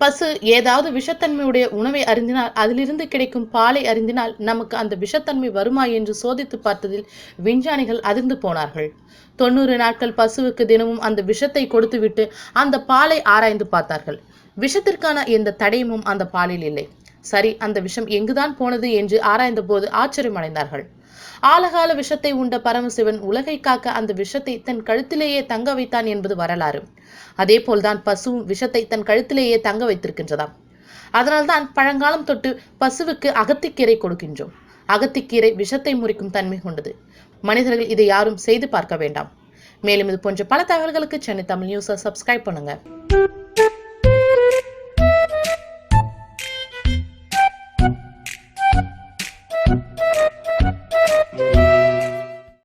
பசு ஏதாவது விஷத்தன்மையுடைய உணவை அறிந்தினால் அதிலிருந்து கிடைக்கும் பாலை அறிந்தினால் நமக்கு அந்த விஷத்தன்மை வருமா என்று சோதித்து பார்த்ததில் விஞ்ஞானிகள் அதிர்ந்து போனார்கள். தொண்ணூறு நாட்கள் பசுவுக்கு தினமும் அந்த விஷத்தை கொடுத்துவிட்டு அந்த பாலை ஆராய்ந்து பார்த்தார்கள். விஷத்திற்கான எந்த தடயமும் அந்த பாலில் இல்லை. சரி அந்த விஷம் எங்குதான் போனது என்று ஆராய்ந்த போது ஆச்சரியமடைந்தார்கள். ஆலகால விஷத்தை உண்ட பரமசிவன் உலகை காக்க அந்த விஷத்தை தன் கழுத்திலேயே தங்க வைத்தான் என்பது வரலாறு. அதே போல்தான் பசுவும் விஷத்தை தன் கழுத்திலேயே தங்க வைத்திருக்கின்றதாம். அதனால்தான் பழங்காலம் தொட்டு பசுவுக்கு அகத்திக்கீரை கொடுக்கின்றோம். அகத்திக்கீரை விஷத்தை முறிக்கும் தன்மை கொண்டது. மனிதர்கள் இதை யாரும் செய்து பார்க்க வேண்டாம். மேலும் இது போன்ற பல தகவல்களுக்கு சென்னை தமிழ் நியூஸை சப்ஸ்கிரைப் பண்ணுங்க.